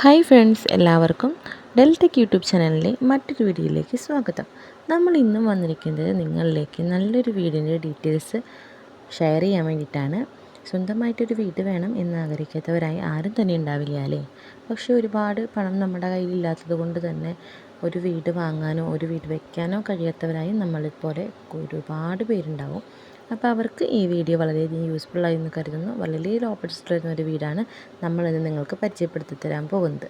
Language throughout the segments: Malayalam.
ഹായ് ഫ്രണ്ട്സ് എല്ലാവർക്കും ഡെൽറ്റക് യൂട്യൂബ് ചാനലിലെ മറ്റൊരു വീഡിയോയിലേക്ക് സ്വാഗതം. നമ്മൾ ഇന്നും വന്നിരിക്കുന്നത് നിങ്ങളിലേക്ക് നല്ലൊരു വീടിന്റെ ഡീറ്റെയിൽസ് ഷെയർ ചെയ്യാൻ വേണ്ടിയിട്ടാണ്. സ്വന്തമായിട്ടൊരു വീട് വേണം എന്ന് ആഗ്രഹിക്കാത്തവരായി ആരും തന്നെ ഉണ്ടാവില്ല അല്ലേ? പക്ഷേ ഒരുപാട് പണം നമ്മുടെ കയ്യിലില്ലാത്തത് കൊണ്ട് തന്നെ ഒരു വീട് വാങ്ങാനോ ഒരു വീട് വയ്ക്കാനോ കഴിയാത്തവരായി നമ്മളിപ്പോലെ ഒരുപാട് പേരുണ്ടാവും. അപ്പോൾ അവർക്ക് ഈ വീഡിയോ വളരെയധികം യൂസ്ഫുള്ളായി എന്ന് കരുതുന്നു. വളരെ ലോ ബഡ്ജറ്റിൽ ഒരു വീടാണ് നമ്മളിന്ന് നിങ്ങൾക്ക് പരിചയപ്പെടുത്തി തരാൻ പോകുന്നത്.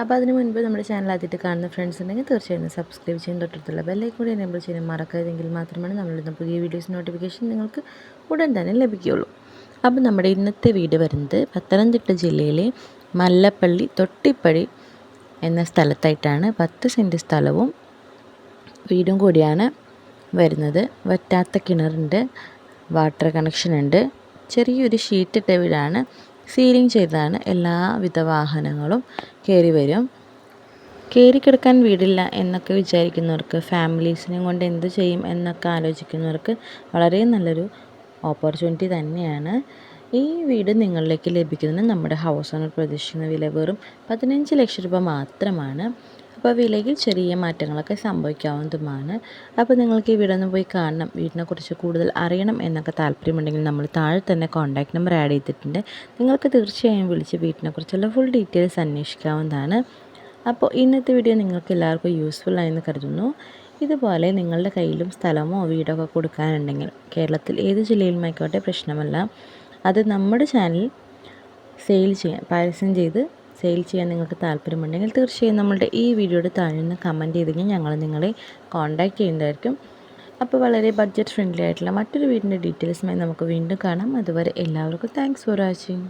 അപ്പോൾ അതിന് മുൻപ് നമ്മുടെ ചാനൽ ആദ്യമായിട്ട് കാണുന്ന ഫ്രണ്ട്സ് ഉണ്ടെങ്കിൽ തീർച്ചയായും സബ്സ്ക്രൈബ് ചെയ്യാൻ തൊട്ടടുത്തുള്ള ബെല്ലൈക്കൻ കൂടി എനേബിൾ ചെയ്യാൻ മറക്കരുതെങ്കിൽ മാത്രമാണ് നമ്മളിന്ന് പുതിയ വീഡിയോസ് നോട്ടിഫിക്കേഷൻ നിങ്ങൾക്ക് ഉടൻ തന്നെ ലഭിക്കുകയുള്ളൂ. അപ്പോൾ നമ്മുടെ ഇന്നത്തെ വീട് വരുന്നത് പത്തനംതിട്ട ജില്ലയിലെ മല്ലപ്പള്ളി തൊട്ടിപ്പടി എന്ന സ്ഥലത്തായിട്ടാണ് പത്ത് സെന്റ് സ്ഥലവും വീടും കൂടിയാണ് വരുന്നത്. വറ്റാത്ത കിണറുണ്ട് വാട്ടർ കണക്ഷൻ ഉണ്ട്. ചെറിയൊരു ഷീറ്റ് ഇട്ട വീടാണ്. സീലിംഗ് ചെയ്തതാണ്. എല്ലാവിധ വാഹനങ്ങളും കയറി വരും. കയറി കിടക്കാൻ വീടില്ല എന്നൊക്കെ വിചാരിക്കുന്നവർക്ക് ഫാമിലീസിനും കൊണ്ട് എന്ത് ചെയ്യും എന്നൊക്കെ ആലോചിക്കുന്നവർക്ക് വളരെ നല്ലൊരു ഓപ്പർച്യൂണിറ്റി തന്നെയാണ്. ഈ വീട് നിങ്ങളിലേക്ക് ലഭിക്കുന്നത് നമ്മുടെ ഹൗസ് ഓണർ പ്രതീക്ഷിക്കുന്ന വില വെറും പതിനഞ്ച് ലക്ഷം രൂപ മാത്രമാണ്. അപ്പോൾ വിലയിൽ ചെറിയ മാറ്റങ്ങളൊക്കെ സംഭവിക്കാവുന്നതുമാണ്. അപ്പോൾ നിങ്ങൾക്ക് ഈ വീടൊന്ന് പോയി കാണണം. വീടിനെക്കുറിച്ച് കൂടുതൽ അറിയണം എന്നൊക്കെ താല്പര്യമുണ്ടെങ്കിൽ നമ്മൾ താഴെ തന്നെ കോൺടാക്റ്റ് നമ്പർ ആഡ് ചെയ്തിട്ടുണ്ട്. നിങ്ങൾക്ക് തീർച്ചയായും വിളിച്ച് വീട്ടിനെക്കുറിച്ചുള്ള ഫുൾ ഡീറ്റെയിൽസ് അന്വേഷിക്കാവുന്നതാണ്. അപ്പോൾ ഇന്നത്തെ വീഡിയോ നിങ്ങൾക്ക് എല്ലാവർക്കും യൂസ്ഫുൾ ആയെന്ന് കരുതുന്നു. ഇതുപോലെ നിങ്ങളുടെ കയ്യിലും സ്ഥലമോ വീടൊക്കെ കൊടുക്കാനുണ്ടെങ്കിൽ കേരളത്തിൽ ഏത് ജില്ലയിലുമായിക്കോട്ടെ പ്രശ്നമല്ല. അത് നമ്മുടെ ചാനൽ സെയിൽ ചെയ്യാൻ പരസ്യം ചെയ്ത് സെയിൽ ചെയ്യാൻ നിങ്ങൾക്ക് താല്പര്യമുണ്ടെങ്കിൽ തീർച്ചയായും നമ്മളുടെ ഈ വീഡിയോയുടെ താഴെ നിന്ന് കമന്റ് ചെയ്ത് കഴിഞ്ഞാൽ ഞങ്ങൾ നിങ്ങളെ കോൺടാക്റ്റ് ചെയ്യുന്നതായിരിക്കും. അപ്പോൾ വളരെ ബഡ്ജറ്റ് ഫ്രണ്ട്ലി ആയിട്ടുള്ള മറ്റൊരു വീടിന്റെ ഡീറ്റെയിൽസുമായി നമുക്ക് വീണ്ടും കാണാം. അതുവരെ എല്ലാവർക്കും താങ്ക്സ് ഫോർ വാച്ചിങ്